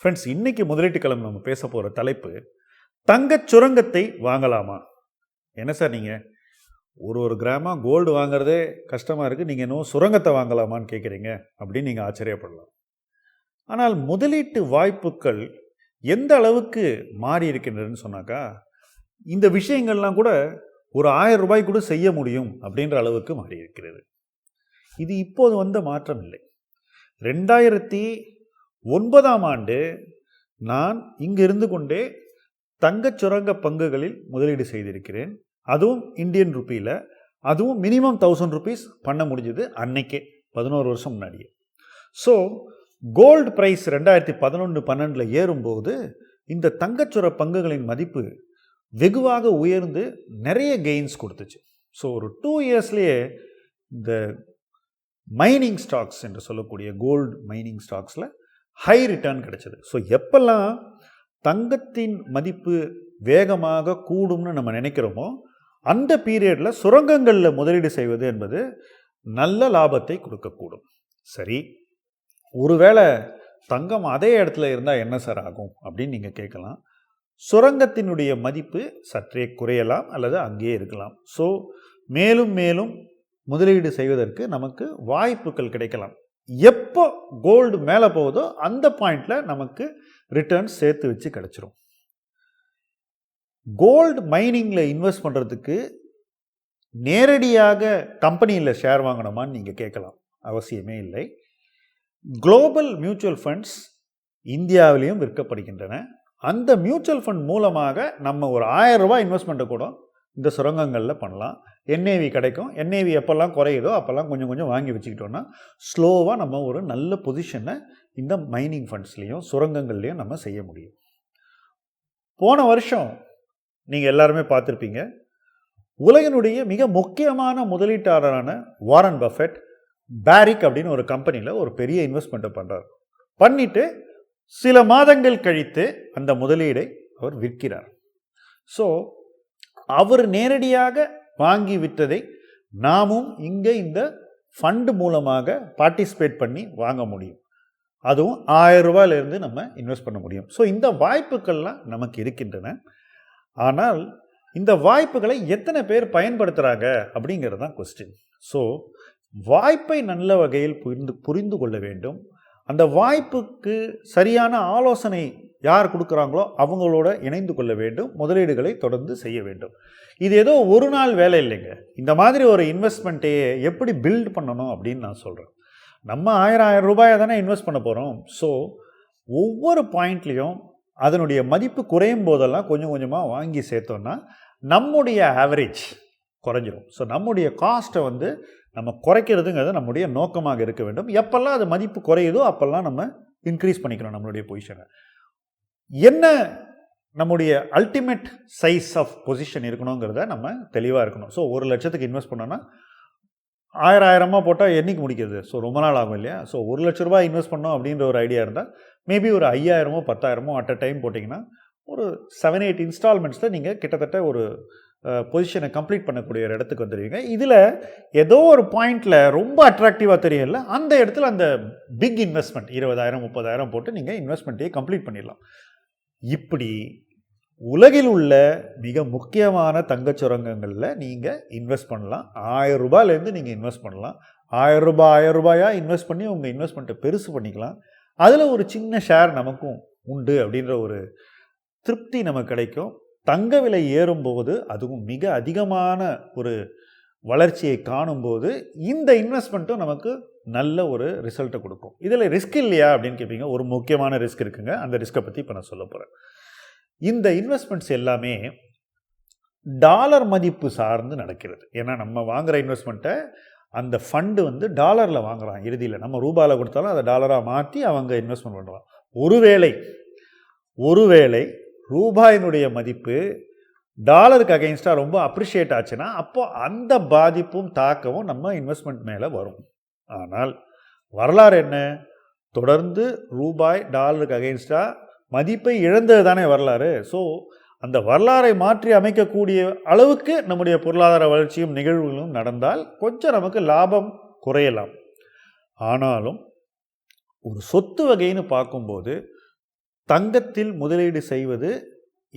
Friends இன்னைக்கு முதலீட்டு கிழமை நம்ம பேச போகிற தலைப்பு தங்கச் சுரங்கத்தை வாங்கலாமா? என்ன சார் நீங்கள் ஒரு ஒரு கிராமம் கோல்டு வாங்குறதே கஷ்டமாக இருக்குது நீங்கள் இன்னும் சுரங்கத்தை வாங்கலாமான்னு கேட்குறீங்க அப்படின்னு நீங்கள் ஆச்சரியப்படலாம். ஆனால் முதலீட்டு வாய்ப்புகள் எந்த அளவுக்கு மாறி இருக்கின்றதுன்னு சொன்னாக்கா இந்த விஷயங்கள்லாம் கூட ஒரு ஆயிரம் ரூபாய் கூட செய்ய முடியும் அப்படின்ற அளவுக்கு மாறி இருக்கிறது. இது இப்போது வந்த மாற்றம் இல்லை. ரெண்டாயிரத்தி ஒன்பதாம் ஆண்டு நான் இங்கு இருந்து கொண்டே தங்கச் சுரங்க பங்குகளில் முதலீடு செய்திருக்கிறேன். அதுவும் இந்தியன் ருப்பியில் அதுவும் மினிமம் தௌசண்ட் ருபீஸ் பண்ண முடிஞ்சது அன்னைக்கே பதினோரு வருஷம் முன்னாடியே. ஸோ கோல்டு ப்ரைஸ் ரெண்டாயிரத்தி பதினொன்று பன்னெண்டில் ஏறும்போது இந்த தங்கச்சுர பங்குகளின் மதிப்பு வெகுவாக உயர்ந்து நிறைய கெயின்ஸ் கொடுத்துச்சு. ஸோ ஒரு டூ இயர்ஸ்லேயே இந்த மைனிங் ஸ்டாக்ஸ் என்று சொல்லக்கூடிய கோல்டு மைனிங் ஸ்டாக்ஸில் ஹை ரிட்டர்ன் கிடைச்சது. ஸோ எப்பெல்லாம் தங்கத்தின் மதிப்பு வேகமாக கூடும்னு நம்ம நினைக்கிறோமோ அந்த பீரியடில் சுரங்கங்களில் முதலீடு செய்வது என்பது நல்ல லாபத்தை கொடுக்கக்கூடும். சரி ஒருவேளை தங்கம் அதே இடத்துல இருந்தால் என்ன சார் ஆகும் அப்படின்னு நீங்கள் கேட்கலாம். சுரங்கத்தினுடைய மதிப்பு சற்றே குறையலாம் அல்லது அங்கேயே இருக்கலாம். ஸோ மேலும் மேலும் முதலீடு செய்வதற்கு நமக்கு வாய்ப்புகள் கிடைக்கலாம். எப்போ கோல்டு மேலே போகுதோ அந்த பாயிண்டில் நமக்கு ரிட்டர்ன்ஸ் சேர்த்து வச்சு கிடச்சிரும். கோல்டு மைனிங்கில் இன்வெஸ்ட் பண்ணுறதுக்கு நேரடியாக கம்பெனியில் ஷேர் வாங்கணுமான்னு நீங்கள் கேட்கலாம். அவசியமே இல்லை. குளோபல் மியூச்சுவல் ஃபண்ட்ஸ் இந்தியாவிலையும் விற்கப்படுகின்றன. அந்த மியூச்சுவல் ஃபண்ட் மூலமாக நம்ம ஒரு ஆயிரம் ரூபாய் இன்வெஸ்ட்மெண்ட்டை கூட இந்த சுரங்கங்களில் பண்ணலாம். என்ஏவி கிடைக்கும். என்ஏவி எப்போல்லாம் குறையுதோ அப்போல்லாம் கொஞ்சம் கொஞ்சம் வாங்கி வச்சுக்கிட்டோன்னா ஸ்லோவாக நம்ம ஒரு நல்ல பொசிஷனை இந்த மைனிங் ஃபண்ட்ஸ்லேயும் சுரங்கங்கள்லேயும் நம்ம செய்ய முடியும். போன வருஷம் நீங்கள் எல்லாருமே பார்த்துருப்பீங்க. உலகினுடைய மிக முக்கியமான முதலீட்டாளரான வாரன் பஃபெட் பேரிக் அப்படின்னு ஒரு கம்பெனியில் ஒரு பெரிய இன்வெஸ்ட்மெண்ட்டை பண்ணுறார் பண்ணிவிட்டு சில மாதங்கள் கழித்து அந்த முதலீடை அவர் விற்கிறார். ஸோ அவர் நேரடியாக வாங்கி விற்றதை நாமும் இங்கே இந்த ஃபண்டு மூலமாக பார்ட்டிசிபேட் பண்ணி வாங்க முடியும். அதுவும் ஆயிரம் ரூபாயிலிருந்து நம்ம இன்வெஸ்ட் பண்ண முடியும். ஸோ இந்த வாய்ப்புகள்லாம் நமக்கு இருக்கின்றன. ஆனால் இந்த வாய்ப்புகளை எத்தனை பேர் பயன்படுத்துகிறாங்க அப்படிங்கிறது தான் கொஸ்டின் ஸோ வாய்ப்பை நல்ல வகையில் புரிந்து புரிந்து கொள்ள வேண்டும். அந்த வாய்ப்புக்கு சரியான ஆலோசனை யார் கொடுக்குறாங்களோ அவங்களோட இணைந்து கொள்ள வேண்டும் முதலீடுகளை தொடர்ந்து செய்ய வேண்டும். இது ஏதோ ஒரு நாள் வேலை இல்லைங்க. இந்த மாதிரி ஒரு இன்வெஸ்ட்மெண்ட்டையே எப்படி பில்ட் பண்ணணும் அப்படின்னு நான் சொல்கிறேன் நம்ம ஆயிரம் ஆயிரம் ரூபாயை தானே இன்வெஸ்ட் பண்ண போகிறோம் ஸோ ஒவ்வொரு பாயிண்ட்லேயும் அதனுடைய மதிப்பு குறையும் போதெல்லாம் கொஞ்சம் கொஞ்சமாக வாங்கி சேர்த்தோன்னா நம்முடைய ஆவரேஜ் குறைஞ்சிரும். ஸோ நம்முடைய காஸ்ட்டை வந்து நம்ம குறைக்கிறதுங்கிறது நம்முடைய நோக்கமாக இருக்க வேண்டும். எப்பெல்லாம் அது மதிப்பு குறையுதோ அப்போல்லாம் நம்ம இன்க்ரீஸ் பண்ணிக்கணும் நம்மளுடைய பொசிஷனை என்ன நம்முடைய அல்டிமேட் சைஸ் ஆஃப் பொசிஷன் இருக்கணுங்கிறத நம்ம தெளிவாக இருக்கணும். ஸோ ஒரு லட்சத்துக்கு இன்வெஸ்ட் பண்ணோன்னா ஆயிரம் ஆயிரமாக போட்டால் என்றைக்கு முடிக்கிறது? ஸோ ரொம்ப நாள் ஆகும் இல்லையா? ஸோ ஒரு லட்ச ரூபாய் இன்வெஸ்ட் பண்ணோம் அப்படின்ற ஒரு ஐடியா இருந்தால் மேபி ஒரு ஐயாயிரமோ பத்தாயிரமோ அட் அ டைம் போட்டிங்கன்னா ஒரு செவன் எயிட் இன்ஸ்டால்மெண்ட்ஸில் நீங்கள் கிட்டத்தட்ட ஒரு பொசிஷனை கம்ப்ளீட் பண்ணக்கூடிய ஒரு இடத்துக்கு வந்துடுவீங்க இதில் ஏதோ ஒரு பாயிண்டில் ரொம்ப அட்ராக்டிவாக தெரியல. அந்த இடத்துல அந்த பிக் இன்வெஸ்ட்மெண்ட் இருபதாயிரம் முப்பதாயிரம் போட்டு நீங்கள் இன்வெஸ்ட்மெண்ட்டையே கம்ப்ளீட் பண்ணிடலாம். இப்படி உலகில் உள்ள மிக முக்கியமான தங்கச் சுரங்கங்களில் நீங்கள் இன்வெஸ்ட் பண்ணலாம். ஆயிரம் ரூபாயிலேருந்து நீங்கள் இன்வெஸ்ட் பண்ணலாம். ஆயிரம் ரூபாய் ஆயிரம் ரூபாயாக இன்வெஸ்ட் பண்ணி உங்கள் இன்வெஸ்ட்மெண்ட்டை பெருசு பண்ணிக்கலாம். அதில் ஒரு சின்ன ஷேர் நமக்கும் உண்டு அப்படின்ற ஒரு திருப்தி நமக்கு கிடைக்கும். தங்க விலை ஏறும்போது அதுவும் மிக அதிகமான ஒரு வளர்ச்சியை காணும்போது இந்த இன்வெஸ்ட்மெண்ட்டும் நமக்கு நல்ல ஒரு ரிசல்ட்டை கொடுக்கும். இதில் ரிஸ்க் இல்லையா அப்படின்னு கேட்பீங்க ஒரு முக்கியமான ரிஸ்க் இருக்குங்க. அந்த ரிஸ்க்கை பற்றி இப்போ நான் சொல்ல போகிறேன் இந்த இன்வெஸ்ட்மெண்ட்ஸ் எல்லாமே டாலர் மதிப்பு சார்ந்து நடக்கிறது. ஏன்னா நம்ம வாங்குகிற இன்வெஸ்ட்மெண்ட்டை அந்த ஃபண்டு வந்து டாலரில் வாங்குறான். இறுதியில் நம்ம ரூபாயில் கொடுத்தாலும் அதை டாலராக மாற்றி அவங்க இன்வெஸ்ட்மெண்ட் பண்ணுறான் ஒருவேளை ஒருவேளை ரூபாயினுடைய மதிப்பு டாலருக்கு அகெயின்ஸ்டாக ரொம்ப அப்ரிஷியேட் ஆச்சுன்னா அப்போ அந்த பாதிப்பும் தாக்கமும் நம்ம இன்வெஸ்ட்மெண்ட் மேலே வரும். ஆனால் வரலாறு என்ன? தொடர்ந்து ரூபாய் டாலருக்கு அகைன்ஸ்டாக மதிப்பை இழந்தது தானே வரலாறு. ஸோ அந்த வரலாறை மாற்றி அமைக்கக்கூடிய அளவுக்கு நம்முடைய பொருளாதார வளர்ச்சியும் நிகழ்வுகளும் நடந்தால் கொஞ்சம் நமக்கு லாபம் குறையலாம். ஆனாலும் ஒரு சொத்து வகைன்னு பார்க்கும்போது தங்கத்தில் முதலீடு செய்வது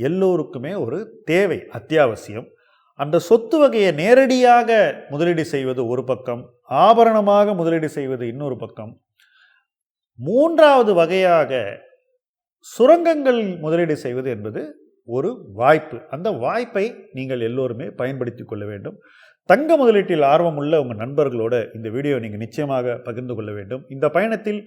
எல்லோருக்குமே ஒரு தேவை அத்தியாவசியம். அந்த சொத்து வகையை நேரடியாக முதலீடு செய்வது ஒரு பக்கம் ஆபரணமாக முதலீடு செய்வது இன்னொரு பக்கம். மூன்றாவது வகையாக சுரங்கங்கள் முதலீடு செய்வது என்பது ஒரு வாய்ப்பு. அந்த வாய்ப்பை நீங்கள் எல்லோருமே பயன்படுத்தி கொள்ள வேண்டும். தங்க முதலீட்டில் ஆர்வம் உள்ள உங்கள் நண்பர்களோட இந்த வீடியோ நீங்கள் நிச்சயமாக பகிர்ந்து கொள்ள வேண்டும். இந்த பயணத்தில்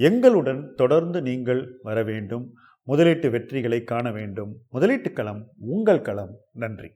எங்களுடன் தொடர்ந்து நீங்கள் வர வேண்டும். முதலீட்டு வெற்றிகளை காண வேண்டும். முதலீட்டு களம் உங்கள் களம். நன்றி.